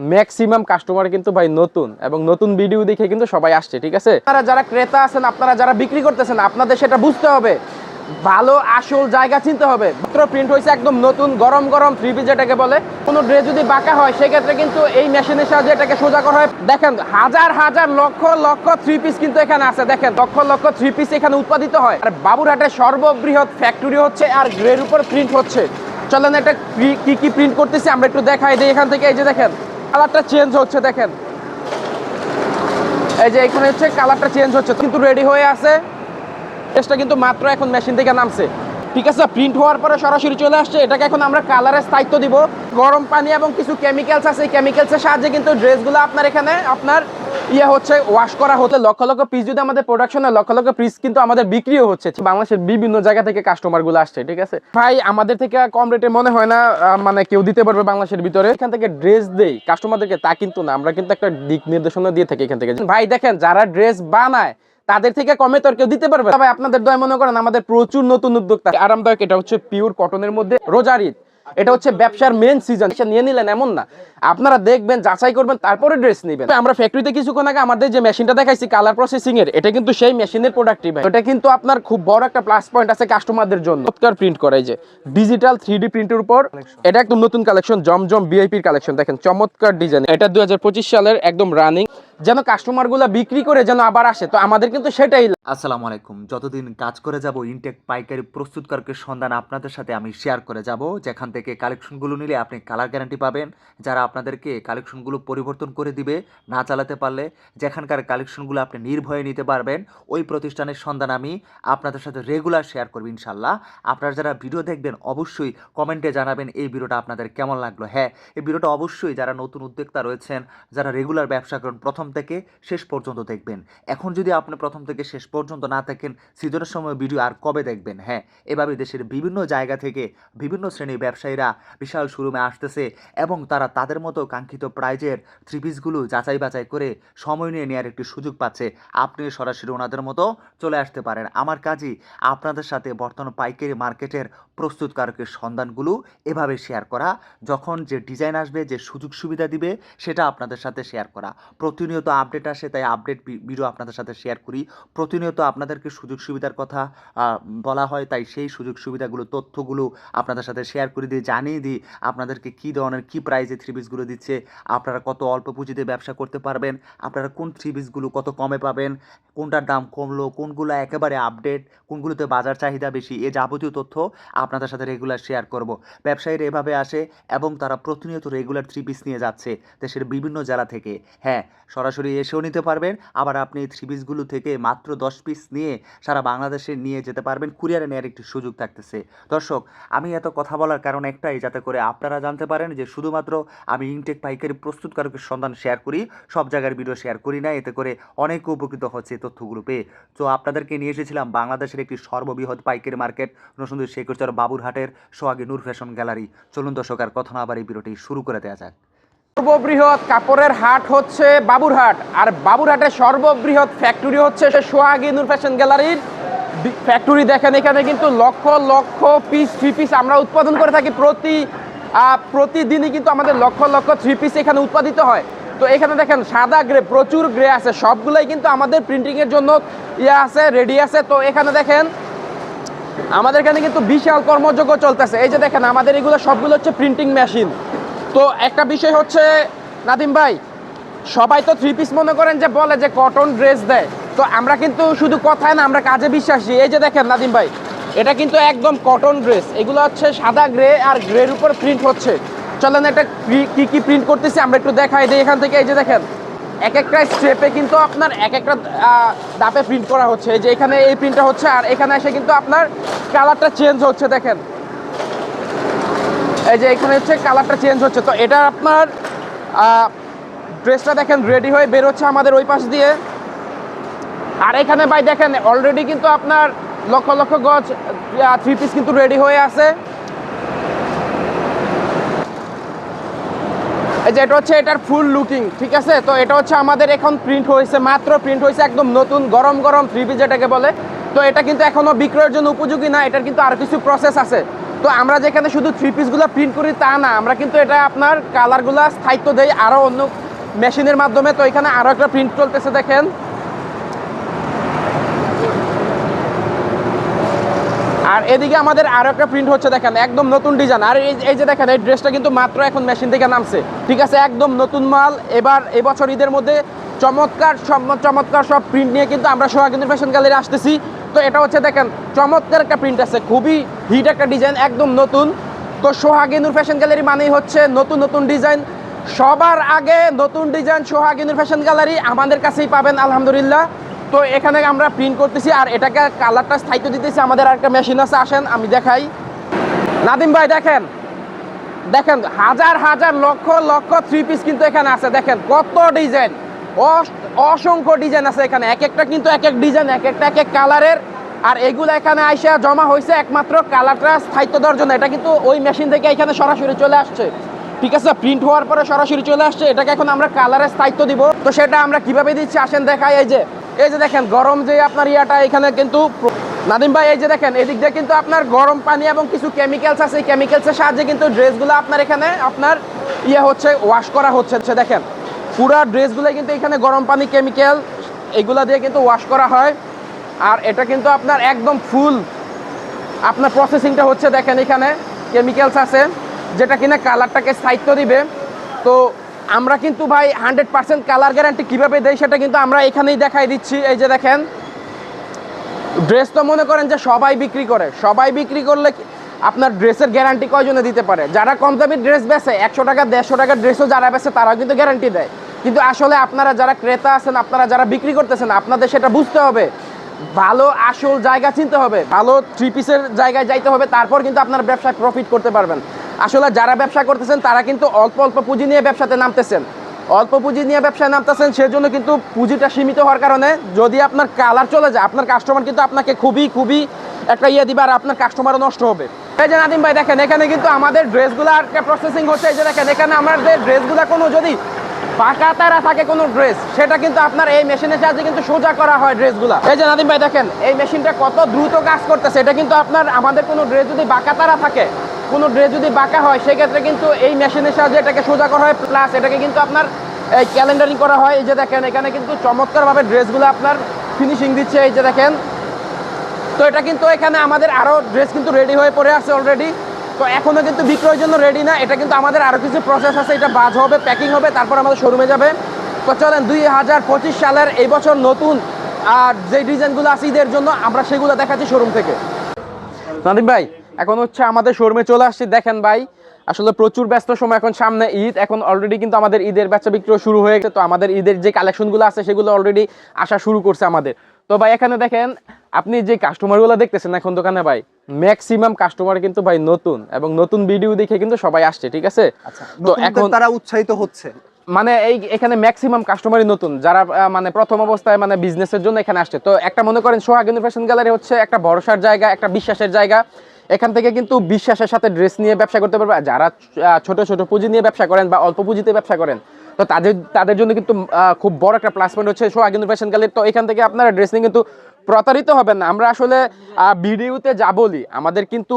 Maximum customer কিন্তু ভাই নতুন এবং নতুন ভিডিও দেখে কিন্তু সবাই আসছে, ঠিক আছে? আপনারা যারা ক্রেতা আছেন, আপনারা যারা বিক্রি করতেছেন, আপনাদের সেটা বুঝতে হবে। ভালো, আসল জায়গা চিনতে হবে। মাত্র প্রিন্ট হয়েছে একদম নতুন, গরম গরম থ্রি পিস যেটাকে বলে। কোনো ড্রেস যদি বাঁকা হয়, সেক্ষেত্রে কিন্তু এই মেশিনের সাহায্যে এটাকে সোজা করা হয়। দেখেন, হাজার হাজার, লক্ষ লক্ষ থ্রি পিস কিন্তু এখানে আছে। দেখেন, লক্ষ লক্ষ থ্রি পিস এখানে উৎপাদিত হয়। আর বাবুরহাটের সর্ববৃহৎ ফ্যাক্টরি হচ্ছে আর গ্রের উপর প্রিন্ট হচ্ছে। চলেন এটা কি- কি প্রিন্ট করতেছি, আমরা একটু দেখাই দিই এখান থেকে। এই যে দেখেন কালারটা চেঞ্জ হচ্ছে, দেখেন। এই যে এখানে হচ্ছে কালারটা চেঞ্জ হচ্ছে, কিন্তু রেডি হয়ে আছে। এটা কিন্তু মাত্র এখন মেশিন থেকে নামছে। ঠিক আছে, প্রিন্ট হওয়ার পরে সরাসরি চলে আসছে। এটাকে এখন আমরা কালারের স্থায়িত্ব দিব। গরম পানি এবং কিছু কেমিক্যালস আছে। এই কেমিক্যালসের সাহায্যে কিন্তু ড্রেসগুলো আপনার এখানে, আপনার ইয়ে হচ্ছে ওয়াশ করা হতে লক্ষ লক্ষ পিস যদি আমাদের প্রোডাকশনে লক্ষ লক্ষ পিস কিন্তু আমাদের বিক্রিও হচ্ছে। বাংলাদেশের বিভিন্ন জায়গা থেকে কাস্টমারগুলো আসছে, ঠিক আছে? ভাই, আমাদের থেকে কম রেটে মনে হয় না মানে কেউ দিতে পারবে বাংলাদেশের ভিতরে। এখান থেকে ড্রেস দেই কাস্টমারদেরকে তা কিন্তু না, আমরা কিন্তু একটা দিক নির্দেশনা দিয়ে থাকি এখান থেকে। ভাই, দেখেন, যারা ড্রেস বানায়, তাদের থেকে কমে তো কেউ দিতে পারবে। ভাই আপনাদের দয় মনে করেন, আমাদের প্রচুর নতুন উদ্যোক্তা। আরামদায়ক, এটা হচ্ছে পিওর কটনের মধ্যে। রোজার এটা হচ্ছে ব্যবসার মেন সিজন নিয়ে নিলেন এমন না। আপনারা দেখবেন, যাচাই করবেন, তারপরে ড্রেস নেবেন। আমরা ফ্যাক্টরিতে কিছুক্ষণ আগে আমাদের যে মেশিনটা দেখাইছি কালার প্রসেসিং এর, এটা কিন্তু সেই মেশিনের প্রোডাক্টই ভাই। এটা কিন্তু আপনার খুব বড় একটা প্লাস পয়েন্ট আছে কাস্টমারদের জন্য। চমৎকার প্রিন্ট করাই যে ডিজিটাল থ্রি প্রিন্টের উপর। এটা একদম নতুন কালেকশন জমজম বিআইপির কালেকশন দেখেন, চমৎকার ডিজাইন এটা দুই হাজার পঁচিশ সালের একদম রানিং যেন কাস্টমারগুলা বিক্রি করে যেন আবার আসে, তো আমাদের কিন্তু সেটাই আসসালামু আলাইকুম। যতদিন কাজ করে যাব ইনটেক পাইকারি প্রস্তুতকারকের সন্ধান আপনাদের সাথে আমি শেয়ার করে যাব। যেখান থেকে কালেকশনগুলো নিলে আপনি কালার গ্যারান্টি পাবেন, যারা আপনাদেরকে কালেকশনগুলো পরিবর্তন করে দিবে, না চালাতে পারলে যেখানকার কালেকশনগুলো আপনি নির্ভয়ে নিতে পারবেন, ওই প্রতিষ্ঠানের সন্ধান আমি আপনাদের সাথে রেগুলার শেয়ার করব ইনশাল্লাহ আপনারা যারা ভিডিও দেখবেন, অবশ্যই কমেন্টে জানাবেন এই ভিডিওটা আপনাদের কেমন লাগল। হ্যাঁ এই ভিডিওটা অবশ্যই যারা নতুন উদ্যোক্তা রয়েছেন, যারা রেগুলার ব্যবসা করেন, প্রথম থেকে শেষ পর্যন্ত দেখবেন। এখন যদি আপনি প্রথম থেকে শেষ পর্যন্ত না থাকেন, সিজনের সময় ভিডিও আর কবে দেখবেন? হ্যাঁ এভাবে দেশের বিভিন্ন জায়গা থেকে বিভিন্ন শ্রেণির ব্যবসায়ীরা বিশাল শোরুমে আসতেছে এবং তারা তাদের মতো কাঙ্ক্ষিত প্রাইজের থ্রি পিসগুলো যাচাই বাছাই করে সময় নিয়ে নেওয়ার একটি সুযোগ পাচ্ছে। আপনি সরাসরি ওনাদের মতো চলে আসতে পারেন। আমার কাজই আপনাদের সাথে বর্তমান পাইকারি মার্কেটের প্রস্তুতকারকের সন্ধানগুলো এভাবে শেয়ার করা, যখন যে ডিজাইন আসবে, যে সুযোগ সুবিধা দিবে, সেটা আপনাদের সাথে শেয়ার করা। প্রতিনিয়ত আপডেট আসে, তাই আপডেট ভিডিও আপনাদের সাথে শেয়ার করি। প্রতিনিয়ত আপনাদেরকে সুযোগ সুবিধার কথা বলা হয়, তাই সেই সুযোগ সুবিধাগুলো, তথ্যগুলো আপনাদের সাথে শেয়ার করে দিয়ে, জানিয়ে দিই আপনাদেরকে কী ধরনের, কী প্রাইজে থ্রি পিসগুলো দিচ্ছে, আপনারা কত অল্প পুঁজিতে ব্যবসা করতে পারবেন, আপনারা কোন থ্রি পিসগুলো কত কমে পাবেন, কোনটার দাম কমলো, কোনগুলো একেবারে আপডেট কোনগুলোতে বাজার চাহিদা বেশি, এ যাবতীয় তথ্য আপনাদের সাথে রেগুলার শেয়ার করব। ব্যবসায়ীরা এভাবে আসে এবং তারা প্রতিনিয়ত রেগুলার থ্রি পিস নিয়ে যাচ্ছে দেশের বিভিন্ন জেলা থেকে। হ্যাঁ সরাসরি এসেও নিতে পারবেন, আবার আপনি এই থ্রি পিসগুলো থেকে মাত্র দশ পিস নিয়ে সারা বাংলাদেশে নিয়ে যেতে পারবেন কুরিয়ারে নেওয়ার একটি সুযোগ থাকতেছে। দর্শক, আমি এত কথা বলার কারণ একটাই, যাতে করে আপনারা জানতে পারেন যে শুধুমাত্র আমি ইনটেক পাইকারি প্রস্তুতকারকের সন্ধান শেয়ার করি, সব জায়গার ভিডিও শেয়ার করি না, এতে করে অনেক উপকৃত হচ্ছে তথ্যগুলো পেয়ে। তো আপনাদেরকে নিয়ে এসেছিলাম বাংলাদেশের একটি সর্ববৃহৎ পাইকারি মার্কেট নসুন্দর শেখরচর বাবুরহাটের সোহাগী নূর ফ্যাশন গ্যালারি। চলুন দর্শক, আর কথা না আবার এই ভিডিওটি শুরু করে দেওয়া যাক। সর্ববৃহৎ কাপড়ের হাট হচ্ছে বাবুরহাট, আর বাবুরহাটের সর্ববৃহৎ ফ্যাক্টরি হচ্ছে সোহাগী নূর ফ্যাশন গ্যালারির। ফ্যাক্টরি দেখেন, এখানে কিন্তু lakh lakh piece three piece আমরা উৎপাদন করে থাকি প্রতি প্রতিদিনই কিন্তু আমাদের লক্ষ লক্ষ থ্রি পিস এখানে উৎপাদিত হয়। তো এখানে দেখেন, সাদা গ্রে প্রচুর গ্রে আছে। সবগুলোই কিন্তু আমাদের প্রিন্টিংয়ের জন্য ইয়ে আছে রেডি আছে। তো এখানে দেখেন আমাদের এখানে কিন্তু বিশাল কর্মযজ্ঞ চলতেছে। এই যে দেখেন, আমাদের এগুলো সবগুলো হচ্ছে প্রিন্টিং মেশিন তো একটা বিষয় হচ্ছে, নাদিম ভাই, সবাই তো থ্রি পিস মনে করেন যে বলে যে কটন ড্রেস দেয়। তো আমরা কিন্তু শুধু কথায় না, আমরা কাজে বিশ্বাসী। এই যে দেখেন, নাদিম ভাই, এটা কিন্তু একদম কটন ড্রেস এগুলো হচ্ছে সাদা গ্রে আর গ্রের উপর প্রিন্ট হচ্ছে। চলেন এটা কি- কি কি প্রিন্ট করতেছি, আমরা একটু দেখাই দিই এখান থেকে। এই যে দেখেন এক একটা স্টেপে কিন্তু আপনার এক একটা ধাপে প্রিন্ট করা হচ্ছে। যে এখানে এই প্রিন্টটা হচ্ছে, আর এখানে এসে কিন্তু আপনার কালারটা চেঞ্জ হচ্ছে, দেখেন। এই যে এখানে হচ্ছে কালারটা চেঞ্জ হচ্ছে। তো এটা আপনার ড্রেসটা দেখেন রেডি হয়ে বেরোচ্ছে আমাদের ওই পাশ দিয়ে। আর এখানে ভাই দেখেন অলরেডি কিন্তু আপনার লক্ষ লক্ষ গজ থ্রি পিস কিন্তু রেডি হয়ে আছে। এই যে এটা হচ্ছে এটার ফুল লুকিং ঠিক আছে? তো এটা হচ্ছে আমাদের এখন প্রিন্ট হয়েছে, মাত্র প্রিন্ট হয়েছে একদম নতুন গরম গরম থ্রি পিস যেটাকে বলে। তো এটা কিন্তু এখনও বিক্রয়ের জন্য উপযোগী না, এটার কিন্তু আর কিছু প্রসেস আছে। তো আমরা যেখানে শুধু থ্রি পিসগুলো প্রিন্ট করি তা না, আমরা কিন্তু এটা আপনার কালারগুলো স্থায়িত্ব দেই আরও অন্য মেশিনের মাধ্যমে। তো এখানে আরও একটা প্রিন্ট চলতেছে দেখেন। আর এদিকে আমাদের আরও একটা প্রিন্ট হচ্ছে, দেখেন, একদম নতুন ডিজাইন আর এই যে দেখেন, এই ড্রেসটা কিন্তু মাত্র এখন মেশিন থেকে নামছে। ঠিক আছে, একদম নতুন মাল। এবার এবছর ঈদের মধ্যে চমৎকার সব চমৎকার সব প্রিন্ট নিয়ে কিন্তু আমরা সোহাগিনী ফ্যাশন গ্যালারি আসতেছি। তো এটা হচ্ছে, দেখেন, চমৎকার একটা প্রিন্ট আছে। খুবই হিট একটা ডিজাইন একদম নতুন। তো সোহাগিনুর ফ্যাশন গ্যালারি মানেই হচ্ছে নতুন নতুন ডিজাইন সবার আগে নতুন ডিজাইন সোহাগিনুর ফ্যাশন গ্যালারি আমাদের কাছেই পাবেন, আলহামদুলিল্লাহ। তো এখানে আমরা প্রিন্ট করতেছি আর এটাকে কালারটা স্থায়িত্ব দিতেছি, আমাদের আর একটা মেশিন আছে, আসেন, আমি দেখাই। নাদিম ভাই, দেখেন। দেখেন, হাজার হাজার, লক্ষ লক্ষ থ্রি পিস কিন্তু এখানে আছে, দেখেন, কত ডিজাইন অসংখ্য ডিজাইন আছে এখানে, এক একটা কিন্তু এক এক ডিজাইন এক একটা এক এক কালারের আর এগুলো এখানে আইসা জমা হয়েছে একমাত্র কালারটা স্থায়িত্ব দেওয়ার জন্য। এটা কিন্তু ওই মেশিন থেকে এখানে সরাসরি চলে আসছে। ঠিক আছে প্রিন্ট হওয়ার পরে সরাসরি চলে আসছে, এটাকে এখন আমরা কালারের স্থায়িত্ব দিব। তো সেটা আমরা কীভাবে দিচ্ছি, আসেন দেখাই, এই যে। এই যে দেখেন, গরম যে আপনার ইয়াটা, এখানে কিন্তু নাদিম ভাই, এই যে দেখেন, এদিক দিয়ে কিন্তু আপনার গরম পানি এবং কিছু কেমিক্যালস আছে। এই কেমিক্যালসের সাহায্যে কিন্তু ড্রেসগুলো আপনার এখানে, আপনার ইয়ে হচ্ছে ওয়াশ করা হচ্ছে। হচ্ছে দেখেন, পুরা ড্রেসগুলো কিন্তু এখানে গরম পানি কেমিক্যাল এগুলা দিয়ে কিন্তু ওয়াশ করা হয়। আর এটা কিন্তু আপনার একদম ফুল আপনার প্রসেসিংটা হচ্ছে, দেখেন এখানে কেমিক্যালস আছে, যেটা কিনা কালারটাকে স্থায়িত্ব দিবে। তো আমরা কিন্তু ভাই হান্ড্রেড পার্সেন্ট কালার গ্যারান্টি কীভাবে দেয় সেটা কিন্তু আমরা এখানেই দেখাই দিচ্ছি। এই যে দেখেন ড্রেস তো মনে করেন যে সবাই বিক্রি করে। সবাই বিক্রি করলে আপনার ড্রেসের গ্যারান্টি কয়জনে দিতে পারে? যারা কম দামি ড্রেস বেচে, একশো টাকা, দেড়শো টাকার ড্রেসও যারা বেচে, তারাও কিন্তু গ্যারান্টি দেয়। কিন্তু আসলে আপনারা যারা ক্রেতা আছেন, আপনারা যারা বিক্রি করতেছেন, আপনাদের সেটা বুঝতে হবে। ভালো আসল জায়গা চিনতে হবে। ভালো থ্রি পিসের জায়গায় যাইতে হবে, তারপর কিন্তু আপনার ব্যবসায় প্রফিট করতে পারবেন। আসলে যারা ব্যবসা করতেছেন, তারা কিন্তু অল্প অল্প পুঁজি নিয়ে ব্যবসাতে নামতেছেন। অল্প পুঁজি নিয়ে ব্যবসায় নামতেছেন, সেজন্য কিন্তু পুঁজিটা সীমিত হওয়ার কারণে যদি আপনার কালার চলে যায়, আপনার কাস্টমার কিন্তু আপনাকে খুবই খুবই একটা ইয়ে দিবে আর আপনার কাস্টমারও নষ্ট হবে। এই যে নাদিম ভাই দেখেন, এখানে কিন্তু আমাদের ড্রেসগুলো একটা প্রসেসিং হচ্ছে। এই যে দেখেন, এখানে আমাদের ড্রেসগুলো কোনো যদি পাকা তারা থাকে কোনো ড্রেস, সেটা কিন্তু আপনার এই মেশিনের সাহায্যে কিন্তু সোজা করা হয় ড্রেসগুলো। এই যে নাদিম ভাই দেখেন, এই মেশিনটা কত দ্রুত কাজ করতেছে। এটা কিন্তু আপনার, আমাদের কোনো ড্রেস যদি বাঁকা তারা থাকে কোনো ড্রেস যদি বাঁকা হয়, সেক্ষেত্রে কিন্তু এই মেশিনের সাহায্যে এটাকে সোজা করা হয় প্লাস এটাকে কিন্তু আপনার, এই ক্যালেন্ডারিং করা হয়। এই যে দেখেন, এখানে কিন্তু চমৎকারভাবে ড্রেসগুলো আপনার ফিনিশিং দিচ্ছে, এই যে দেখেন। তো এটা কিন্তু এখানে আমাদের আরও ড্রেস কিন্তু রেডি হয়ে পড়ে আছে অলরেডি তো এখনও কিন্তু বিক্রয়ের জন্য রেডি না, এটা কিন্তু আমাদের আরও কিছু প্রসেস আছে, এটা বাজ হবে প্যাকিং হবে, তারপর আমাদের শোরুমে যাবে। তো চলেন, দুই হাজার পঁচিশ সালের এই বছর নতুন, আর যে ডিজাইনগুলো আছে ঈদের জন্য, আমরা সেগুলো দেখাচ্ছি শোরুম থেকে। নাদিম ভাই এখন হচ্ছে আমাদের শোরুমে চলে আসছি। দেখেন ভাই আসলে প্রচুর ব্যস্ত সময় এখন সামনে ঈদ। এখন অলরেডি কিন্তু আমাদের ঈদের বেচা বিক্রি শুরু হয়ে গেছে। তো আমাদের ঈদের যে কালেকশনগুলো আছে সেগুলো অলরেডি আসা শুরু করছে আমাদের। তো ভাই এখানে দেখেন আপনি যে কাস্টমারগুলো দেখতেছেন এখন দোকানে ভাই ম্যাক্সিমাম কাস্টমার কিন্তু ভাই নতুন এবং নতুন ভিডিও দেখে কিন্তু সবাই আসছে ঠিক আছে? আচ্ছা তো এখন তারা উৎসাহিত হচ্ছে। মানে এই এখানে ম্যাক্সিমাম কাস্টমারই নতুন। যারা মানে প্রথম অবস্থায় মানে বিজনেসের জন্য এখানে আসছে। তো একটা মনে করেন সোহাগিনী ফ্যাশন গ্যালারি হচ্ছে একটা ভরসার জায়গা একটা বিশ্বাসের জায়গা। এখান থেকে কিন্তু বিশ্বাসের সাথে ড্রেস নিয়ে ব্যবসা করতে পারবে। যারা ছোট ছোট পুঁজি নিয়ে ব্যবসা করেন বা অল্প পুঁজিতে ব্যবসা করেন, তো তাদের তাদের জন্য কিন্তু খুব বড় একটা প্লাস পয়েন্ট হচ্ছে সো আগে গ্যালারি তো এখান থেকে আপনারা ড্রেস নিয়ে কিন্তু প্রতারিত হবেন না। আমরা আসলে ভিডিওতে যা বলি আমাদের কিন্তু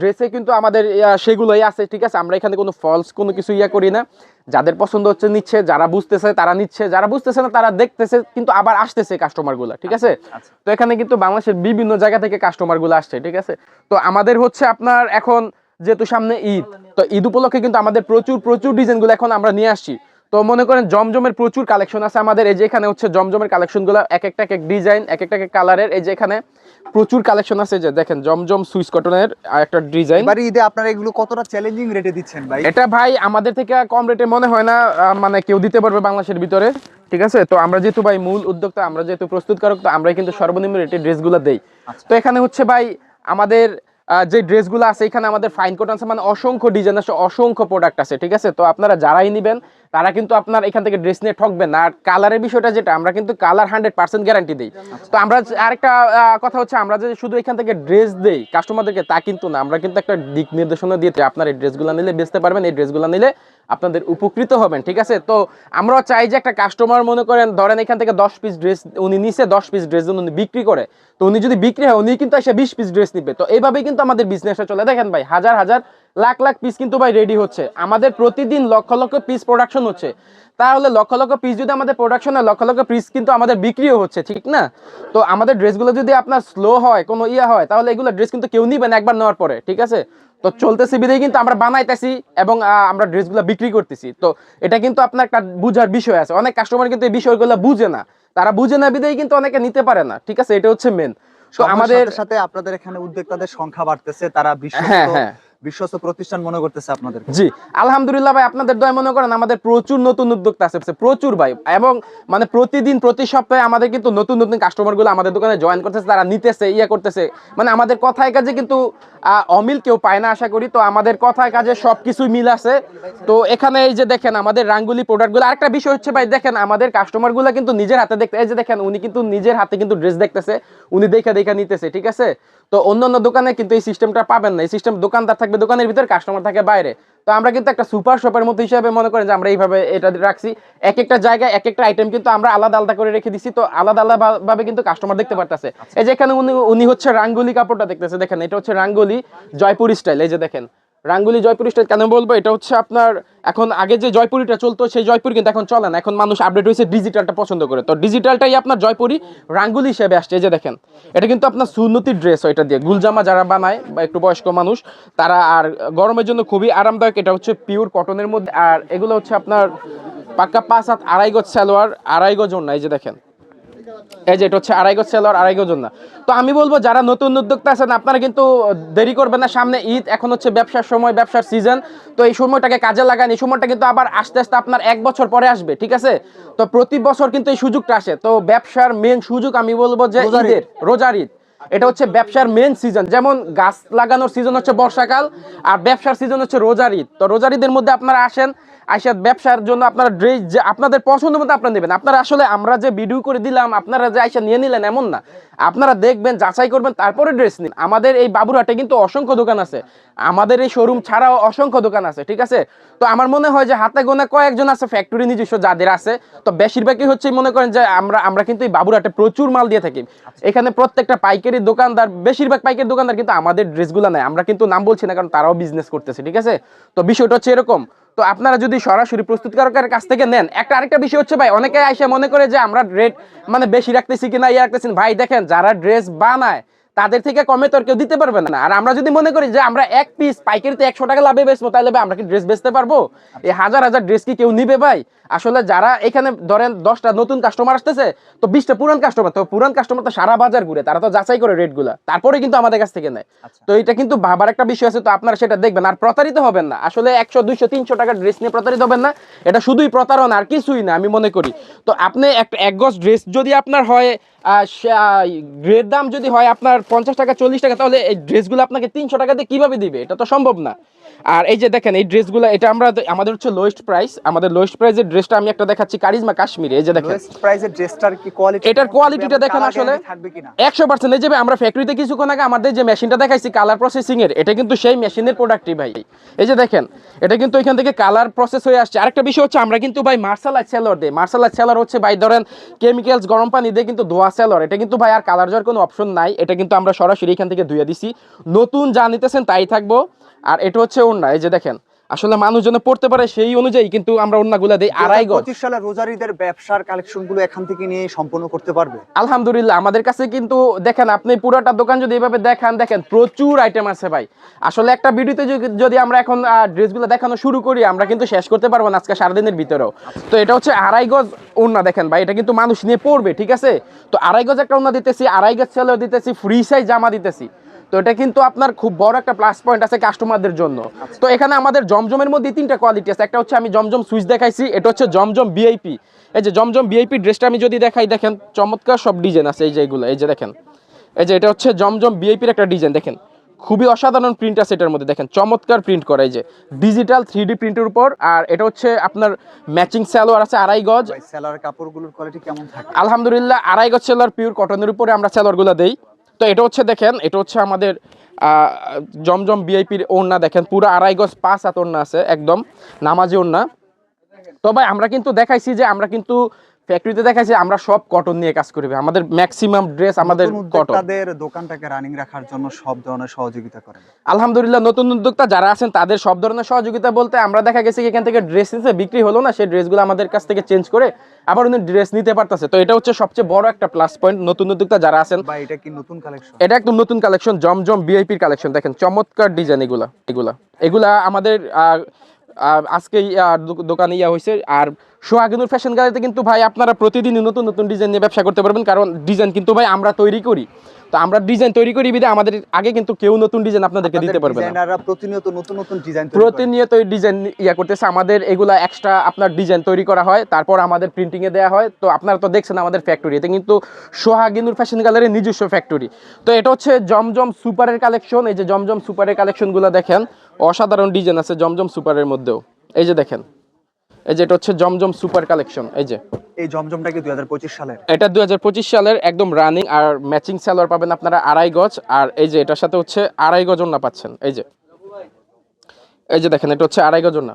ড্রেসে কিন্তু আমাদের সেগুলোই আছে ঠিক আছে? আমরা এখানে কোনো ফলস কোনো কিছু ইয়া করি না। যাদের পছন্দ হচ্ছে নিচ্ছে যারা বুঝতেছে তারা নিচ্ছে যারা বুঝতেছে না তারা দেখতেছে কিন্তু আবার আসতেছে কাস্টমারগুলো ঠিক আছে? আচ্ছা। তো এখানে কিন্তু বাংলাদেশের বিভিন্ন জায়গা থেকে কাস্টমারগুলো আসছে ঠিক আছে? তো আমাদের হচ্ছে আপনার এখন যেহেতু সামনে ঈদ তো ঈদ উপলক্ষে কিন্তু আমাদের প্রচুর প্রচুর ডিজাইনগুলো এখন আমরা নিয়ে আসছি। তো মনে করেন জমজমের প্রচুর কালেকশন আছে আমাদের। এই যে এখানে হচ্ছে জমজমের কালেকশনগুলো এক একটা এক ডিজাইন এক একটা এক কালারের এই যে এখানে প্রচুর কালেকশন আছে যে দেখেন জমজম সুইস কটনের একটা ডিজাইন এবারে ঈদে আপনারা এগুলো কতটা চ্যালেঞ্জিং রেটে দিচ্ছেন ভাই? এটা ভাই আমাদের থেকে কম রেটে মনে হয় না মানে কেউ দিতে পারবে বাংলাদেশের ভিতরে ঠিক আছে? তো আমরা যেহেতু ভাই মূল উদ্যোক্তা আমরা যেহেতু প্রস্তুতকারক তো আমরা কিন্তু সর্বনিম্ন রেটে ড্রেসগুলো দেই। আচ্ছা। তো এখানে হচ্ছে ভাই আমাদের যে ড্রেসগুলো আছে এখানে আমাদের ফাইন কোট আছে মানে অসংখ্য ডিজাইন আছে অসংখ্য প্রোডাক্ট আছে ঠিক আছে? তো আপনারা যারাই নেবেন তারা কিন্তু আপনার এখান থেকে ড্রেস নিয়ে ঠকবে না। আর কালারের বিষয়টা যেটা, আমরা কিন্তু কালার হান্ড্রেড পার্সেন্ট গ্যারান্টি দিই। তো আমরা আরেকটা কথা হচ্ছে, আমরা যে শুধু এখান থেকে ড্রেস দেই কাস্টমারদেরকে তা কিন্তু না। আমরা কিন্তু একটা দিক নির্দেশনা দিয়ে আপনার এই ড্রেসগুলো নিলে বেচতে পারবেন, এই ড্রেসগুলো নিলে আপনাদের উপকৃত হবেন, ঠিক আছে? তো আমরাও চাই যে একটা কাস্টমার মনে করেন, ধরেন এখান থেকে দশ পিস ড্রেস উনি নিচে দশ পিস ড্রেস উনি বিক্রি করে। তো উনি যদি বিক্রি হয়, উনি কিন্তু এসে বিশ পিস ড্রেস নিবে। তো এইভাবেই কিন্তু আমাদের বিজনেসটা চলে। দেখেন ভাই, হাজার হাজার, লাখ লাখ পিস কিন্তু ভাই রেডি হচ্ছে। আমাদের প্রতিদিন লক্ষ লক্ষ পিস প্রোডাকশন হচ্ছে। তাহলে লক্ষ লক্ষ পিস যদি আমাদের প্রোডাকশন হয়, লক্ষ লক্ষ পিস কিন্তু আমাদের বিক্রিও হচ্ছে, ঠিক না? তো আমাদের ড্রেসগুলো যদি আপনার স্লো হয়, কোনো ইয়ে হয়, তাহলে এগুলো ড্রেস কিন্তু কেউ নিবেন একবার নেওয়ার পরে, ঠিক আছে? তো চলতেছি বিধেই কিন্তু আমরা বানাইতেছি এবং আমরা ড্রেসগুলো বিক্রি করতেছি। তো এটা কিন্তু আপনার একটা বুঝার বিষয় আছে। অনেক কাস্টমার কিন্তু এই বিষয়গুলো বুঝে না। তারা বুঝে না বিধেই কিন্তু অনেকে নিতে পারে না। ঠিক আছে? এটা হচ্ছে মেন তো আমাদের সাথে আপনাদের এখানে উদ্যোক্তাদের সংখ্যা বাড়তেছে তারা বিশ্বস্ত হ্যাঁ, হ্যাঁ। বিশ্বস্ত প্রতিষ্ঠান মনে করতেছে আপনাদের জি, আলহামদুলিল্লাহ ভাই, আপনাদের দয় মনে করেন, আমাদের প্রচুর নতুন উদ্যোক্তা আছে প্রচুর ভাই। এবং মানে প্রতিদিন, প্রতি সপ্তাহে আমাদের কিন্তু নতুন নতুন কাস্টমারগুলো আমাদের দোকানে জয়েন করতেছে, তারা নিতেছে ইয়ে করতেছে। মানে আমাদের কথায় কাজে কিন্তু অমিল কেউ পায় না, আশা করি। তো আমাদের কথায় কাজে সব কিছুই মিল আছে। তো এখানে এই যে দেখেন, আমাদের রাঙ্গুলি প্রোডাক্টগুলো আরেকটা বিষয় হচ্ছে ভাই, দেখেন, আমাদের কাস্টমারগুলো কিন্তু নিজের হাতে দেখতে, এই যে দেখেন, উনি কিন্তু নিজের হাতে কিন্তু ড্রেস দেখতেছে, উনি দেখে দেখে নিতেছে, ঠিক আছে? তো অন্য অন্য দোকানে কিন্তু এই সিস্টেমটা পাবেন না। এই সিস্টেম দোকানদার থাকবে দোকানের ভিতরে কাস্টমার থাকে বাইরে। তো আমরা কিন্তু একটা সুপার শপের মতো হিসাবে মনে করেন যে আমরা এইভাবে এটা রাখছি। এক একটা জায়গায় এক একটা আইটেম কিন্তু আমরা আলাদা আলাদা করে রেখে দিচ্ছি তো আলাদা আলাদা ভাবে কিন্তু কাস্টমার দেখতে পারতেছে। এই যে এখানে উনি উনি হচ্ছে রাঙ্গুলি কাপড়টা দেখতেছে দেখেন এটা হচ্ছে রাঙ্গুলি জয়পুর স্টাইল এই যে দেখেন। রাঙ্গুলি জয়পুরি স্টাইল কেন বলব? এটা হচ্ছে আপনার এখন আগে যে জয়পুরিটা চলতো, সেই জয়পুরি কিন্তু এখন চলে না। এখন মানুষ আপডেট হয়েছে ডিজিটালটা পছন্দ করে। তো ডিজিটালটাই আপনার জয়পুরি রাঙ্গুলি হিসেবে আসছে। এই যে দেখেন, এটা কিন্তু আপনার সুন্নতির ড্রেস হয় এটা দিয়ে। গুলজামা যারা বানায়, বা একটু বয়স্ক মানুষ, তারা আর গরমের জন্য খুবই আরামদায়ক। এটা হচ্ছে পিওর কটনের মধ্যে। আর এগুলো হচ্ছে আপনার পাক্কা পাঁচ হাত আড়াই গজ সালোয়ার, আড়াই গজ না এই যে দেখেন এই যে এটা হচ্ছে আড়াই গজ সেল আর আড়াই গজ না তো আমি বলব যারা নতুন উদ্যোক্তা আছেন আপনারা কিন্তু দেরি করবেন না। সামনে ঈদ এখন হচ্ছে ব্যবসার সময় ব্যবসার সিজন তো এই সময়টাকে কাজে লাগান। এই সময়টা কিন্তু আবার আস্তে আস্তে আপনার এক বছর পরে আসবে ঠিক আছে? তো প্রতি বছর কিন্তু এই সুযোগটা আসে। তো ব্যবসার মেন সুযোগ আমি বলব যে ঈদের রোজার ঈদ। এটা হচ্ছে ব্যবসার মেন সিজন যেমন গাছ লাগানোর সিজন হচ্ছে বর্ষাকাল আর ব্যবসার সিজন হচ্ছে রোজার ঈদ। তো রোজার ঈদের মধ্যে আপনারা আসেন আইসা ব্যবসার জন্য আপনারা ড্রেস যে আপনাদের পছন্দ মতো আপনারা নেবেন। আপনারা আসলে আমরা যে ভিডিও করে দিলাম আপনারা যে আইসা নিয়ে নিলেন এমন না। আপনারা দেখবেন যাচাই করবেন তারপরে ড্রেস নিন। আমাদের এই বাবুরহাটে কিন্তু অসংখ্য দোকান আছে। আমাদের এই শোরুম ছাড়াও অসংখ্য দোকান আছে ঠিক আছে? তো আমার মনে হয় যে হাতে গোনা কয়েকজন আছে ফ্যাক্টরি নিজস্ব যাদের আছে। তো বেশিরভাগই হচ্ছে মনে করেন যে আমরা আমরা কিন্তু এই বাবুরহাটে প্রচুর মাল দিয়ে থাকি। এখানে প্রত্যেকটা পাইকারি দোকানদার, বেশিরভাগ পাইকারি দোকানদার কিন্তু আমাদের ড্রেসগুলো নেয়। আমরা কিন্তু নাম বলছি না, কারণ তারাও বিজনেস করতেছে, ঠিক আছে? তো বিষয়টা হচ্ছে এরকম। তো আপনারা যদি সরাসরি প্রস্তুতকারকের কাছ থেকে নেন, একটা আরেকটা বিষয় হচ্ছে ভাই, অনেকে আইসা মনে করে যে আমরা রেট মানে বেশি রাখতেছি কিনা ইয়ে রাখতেছি ভাই, দেখেন, যারা ড্রেস বানায় তাদের থেকে কমে তো আর কেউ দিতে পারবে না। আর আমরা যদি মনে করি যে আমরা এক পিস পাইকারিতে একশো টাকা লাভে বেচবো তাহলে ভাই আমরা কি ড্রেস বেচতে পারব? এই হাজার হাজার ড্রেস কি কেউ নিবে ভাই? আসলে যারা এখানে ধরেন দশটা নতুন কাস্টমার আসতেছে তো বিশটা পুরান কাস্টমার তো পুরান কাস্টমার তো সারা বাজার ঘুরে তারা তো যাচাই করে রেটগুলা তারপরে কিন্তু আমাদের কাছ থেকে নেয়। তো এটা কিন্তু ভাবার একটা বিষয় আছে তো আপনারা সেটা দেখবেন। আর প্রতারিত হবেন না। আসলে একশো দুইশো তিনশো টাকার ড্রেস নিয়ে প্রতারিত হবেন না। এটা শুধুই প্রতারণা আর কিছুই না আমি মনে করি। তো আপনি একটা এক গজ ড্রেস যদি আপনার হয় গ্রেড দাম যদি হয় আপনার পঞ্চাশ টাকা, চল্লিশ টাকা, তাহলে এই ড্রেসগুলো আপনাকে তিনশো টাকাতে কীভাবে দিবে? এটা তো সম্ভব না। আর এই যে দেখেন এই ড্রেসগুলো এটা আমরা আমাদের হচ্ছে লোয়েস্ট প্রাইস আমাদের লোয়েস্ট প্রাইসের ড্রেসটা আমি একটা দেখাচ্ছি কারিজমা কাশ্মীরে। এই যে দেখেন। লোয়েস্ট প্রাইসের ড্রেসটার কি কোয়ালিটি এটার কোয়ালিটিটা দেখেন আসলে থাকবে কিনা? একশো পার্সেন্ট এই যে আমরা ফ্যাক্টরিতে কিছুক্ষণ আগে আমাদের যে মেশিনটা দেখাইছি কালার প্রসেসিং এর এটা কিন্তু সেই মেশিনের প্রোডাক্টই ভাই। এই যে দেখেন এটা কিন্তু এখান থেকে কালার প্রসেস হয়ে আসছে। আরেকটা বিষয় হচ্ছে আমরা কিন্তু ভাই মার্শাল আর্ট সেলর দিই। মার্শাল আর্ট সেলর হচ্ছে ভাই ধরেন কেমিক্যালস গরম পানি দিয়ে কিন্তু ধোয়া সেলর এটা কিন্তু ভাই আর কালার যাওয়ার কোনো অপশন নাই। এটা কিন্তু আমরা সরাসরি এখান থেকে ধুয়ে দিছি। নতুন যা নিতেছেন তাই থাকব। আর এটা হচ্ছে ওড়না এই যে দেখেন আসলে মানুষ যেন পড়তে পারে সেই অনুযায়ী কিন্তু আমরা ওড়নাগুলো দিই আড়াই গজ। পঁচিশ সালে রোজারিদের ব্যবসার কালেকশনগুলো এখান থেকে নিয়ে সম্পন্ন করতে পারবে? আলহামদুলিল্লাহ আমাদের কাছে কিন্তু দেখেন আপনি পুরোটা দোকান যদি এভাবে দেখান দেখেন প্রচুর আইটেম আছে ভাই। আসলে একটা ভিডিওতে যদি- যদি আমরা এখন ড্রেসগুলো দেখানো শুরু করি আমরা কিন্তু শেষ করতে পারব না আজকে সারাদিনের ভিতরেও। তো এটা হচ্ছে আড়াই গজ ওড়না দেখেন ভাই এটা কিন্তু মানুষ নিয়ে পড়বে ঠিক আছে? তো আড়াই গজ একটা ওড়না দিতেছি আড়াই গজ ছেলেও দিতেছি ফ্রি সাইজ জামা দিতেছি। তো এটা কিন্তু আপনার খুব বড় একটা প্লাস পয়েন্ট আছে কাস্টমারদের জন্য। তো এখানে আমাদের জমজমের মধ্যে তিনটা কোয়ালিটি আছে। একটা হচ্ছে আমি জমজম সুইচ দেখাইছি এটা হচ্ছে জমজম ভিআইপি এই যে জমজম ভিআইপি ড্রেসটা আমি যদি দেখাই দেখেন চমৎকার সব ডিজাইন আছে এই যে এগুলো এই যে দেখেন। এই যে এটা হচ্ছে জমজম ভিআইপির একটা ডিজাইন দেখেন। খুবই অসাধারণ প্রিন্ট আছে এটার মধ্যে দেখেন চমৎকার প্রিন্ট করা এই যে। ডিজিটাল থ্রি ডি প্রিন্টের উপর আর এটা হচ্ছে আপনার ম্যাচিং স্যালোয়ার আছে আড়াই গজ। সেলার কাপড়গুলোর কোয়ালিটি কেমন থাকে? আলহামদুলিল্লাহ আড়াই গজ সেলার পিওর কটনের উপরে আমরা সেলারগুলো দেই। তো এটা হচ্ছে দেখেন, এটা হচ্ছে আমাদের জমজম বিআইপির ওড়না দেখেন, পুরো আড়াই গজ পাঁচ হাত ওড়না আছে, একদম নামাজি ওড়না। তো ভাই, আমরা কিন্তু দেখাইছি যে আমরা কিন্তু ফ্যাক্টরিতে দেখাইছি আমরা সব কটন নিয়ে কাজ করি আমাদের ম্যাক্সিমাম ড্রেস আমাদের কটন উদ্যোক্তাদের দোকানটাকে রানিং রাখার জন্য সব ধরনের সহযোগিতা করেন আলহামদুলিল্লাহ নতুন উদ্যোক্তা যারা আছেন তাদের সব ধরনের সহযোগিতা বলতে আমরা দেখা গেছে এখান থেকে ড্রেস নিতে বিক্রি হলো না সেই ড্রেসগুলো আমাদের কাছ থেকে চেঞ্জ করে আবার উনি ড্রেস নিতে পারতেছে। তো এটা হচ্ছে সবচেয়ে বড় একটা প্লাস পয়েন্ট নতুন উদ্যোক্তা যারা আছেন। বা এটা কি নতুন কালেকশন এটা একদম নতুন কালেকশন জমজম বিআইপির কালেকশন দেখেন চমৎকার ডিজাইন এগুলা এগুলা। এগুলা আমাদের আজকে দোকানে ইয়া হয়েছে আর সোহাগিনুর ফ্যাশন গ্যালারিতে কিন্তু ভাই আপনারা প্রতিদিনই নতুন নতুন ডিজাইন নিয়ে ব্যবসা করতে পারবেন কারণ ডিজাইন কিন্তু ভাই আমরা তৈরি করি। তো আমরা ডিজাইন তৈরি করি বিধে আমাদের আগে কিন্তু কেউ নতুন ডিজাইন আপনাদেরকে দিতে পারবে ডিজাইনাররা প্রতিনিয়ত নতুন নতুন ডিজাইন প্রতিনিয়ত ডিজাইন ইয়া করতেছে আমাদের এগুলা এক্সট্রা আপনার ডিজাইন তৈরি করা হয় তারপর আমাদের প্রিন্টিং এ দেওয়া হয়। তো আপনারা তো দেখছেন আমাদের ফ্যাক্টরি এতে কিন্তু সোহাগিনুর ফ্যাশন গ্যালারির নিজস্ব ফ্যাক্টরি তো এটা হচ্ছে জমজম সুপারের কালেকশন এই যে জমজম সুপারের কালেকশনগুলো দেখেন অসাধারণ ডিজাইন আছে জমজম সুপারের মধ্যেও। এই যে দেখেন। এই যে এটা হচ্ছে জমজম সুপার কালেকশন এই যে। এই জমজমটা কি দুই হাজার পঁচিশ সালের? এটা দুই সালের একদম রানিং আর ম্যাচিং সালোয়ার পাবেন আপনারা আড়াই গজ। আর এই যে এটার সাথে হচ্ছে আড়াই গজ না পাচ্ছেন এই যে। এই যে দেখেন এটা হচ্ছে আড়াই গজ না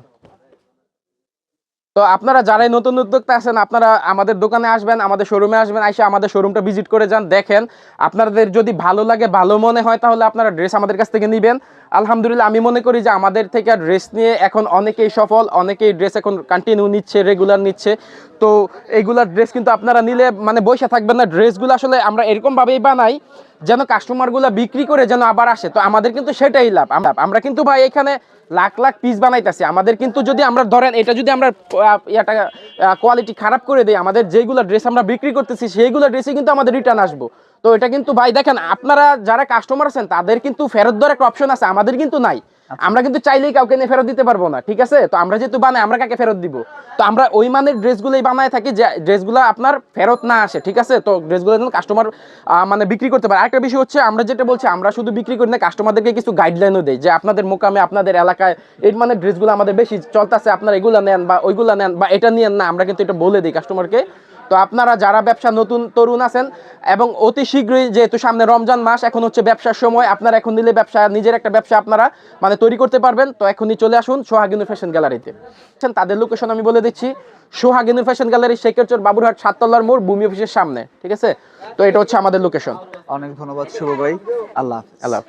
তো আপনারা যারাই নতুন উদ্যোক্তা আছেন আপনারা আমাদের দোকানে আসবেন আমাদের শোরুমে আসবেন এসে আমাদের শোরুমটা ভিজিট করে যান দেখেন। আপনাদের যদি ভালো লাগে ভালো মনে হয় তাহলে আপনারা ড্রেস আমাদের কাছ থেকে নেবেন। আলহামদুলিল্লাহ, আমি মনে করি যে আমাদের থেকে ড্রেস নিয়ে এখন অনেকেই সফল, অনেকেই ড্রেস এখন কন্টিনিউ নিচ্ছে রেগুলার নিচ্ছে। তো এইগুলার ড্রেস কিন্তু আপনারা নিলে মানে বসে থাকবেন না ড্রেসগুলো আসলে আমরা এরকমভাবেই বানাই যেন কাস্টমারগুলো বিক্রি করে যেন আবার আসে। তো আমাদের কিন্তু সেটাই লাভ। আমরা- কিন্তু ভাই এখানে লাখ লাখ পিস বানাইতেছি। আমাদের কিন্তু যদি আমরা ধরেন, এটা যদি আমরা ইয়াটা কোয়ালিটি খারাপ করে দিই, আমাদের যেগুলো ড্রেস আমরা বিক্রি করতেছি, সেইগুলো ড্রেসে কিন্তু আমাদের রিটার্ন আসব। তো এটা কিন্তু ভাই দেখেন আপনারা যারা কাস্টমার আছেন তাদের কিন্তু ফেরত দেওয়ার একটা অপশন আছে আমাদের কিন্তু নাই। আমরা কিন্তু চাইলেই কাউকে নিয়ে ফেরত দিতে পারব না ঠিক আছে? তো আমরা যেহেতু বানাই আমরা কাকে ফেরত দিব? তো আমরা ওই মানের ড্রেসগুলোই বানায় থাকি যে ড্রেসগুলো আপনার ফেরত না আসে ঠিক আছে? তো ড্রেসগুলো যেন কাস্টমার মানে বিক্রি করতে পারে। আরেকটা বিষয় হচ্ছে আমরা যেটা বলছি আমরা শুধু বিক্রি করি না কাস্টমারদেরকে কিছু গাইডলাইনও দেই যে আপনাদের মোকামে আপনাদের এলাকায় এই মানে ড্রেসগুলো আমাদের বেশি চলতেছে আপনারা এগুলো নেন বা ওইগুলো নেন বা এটা নিয়েন না আমরা কিন্তু এটা বলে দিই কাস্টমারকে তো আপনারা যারা ব্যবসা নতুন তরুণ আছেন এবং অতি শীঘ্রই যেহেতু সামনে রমজান মাস এখন হচ্ছে ব্যবসার সময় আপনারা এখন নিলে ব্যবসা নিজের একটা ব্যবসা আপনারা মানে তৈরি করতে পারবেন। তো এখনই চলে আসুন সোহাগিনুর ফ্যাশন গ্যালারিতে। তাদের লোকেশন আমি বলে দিচ্ছি সোহাগিনুর ফ্যাশন গ্যালারি শেখেরচর বাবুরহাট সাততলার মোড় ভূমি অফিসের সামনে ঠিক আছে? তো এটা হচ্ছে আমাদের লোকেশন অনেক ধন্যবাদ শুভ ভাই। আল্লাহ আল্লাহ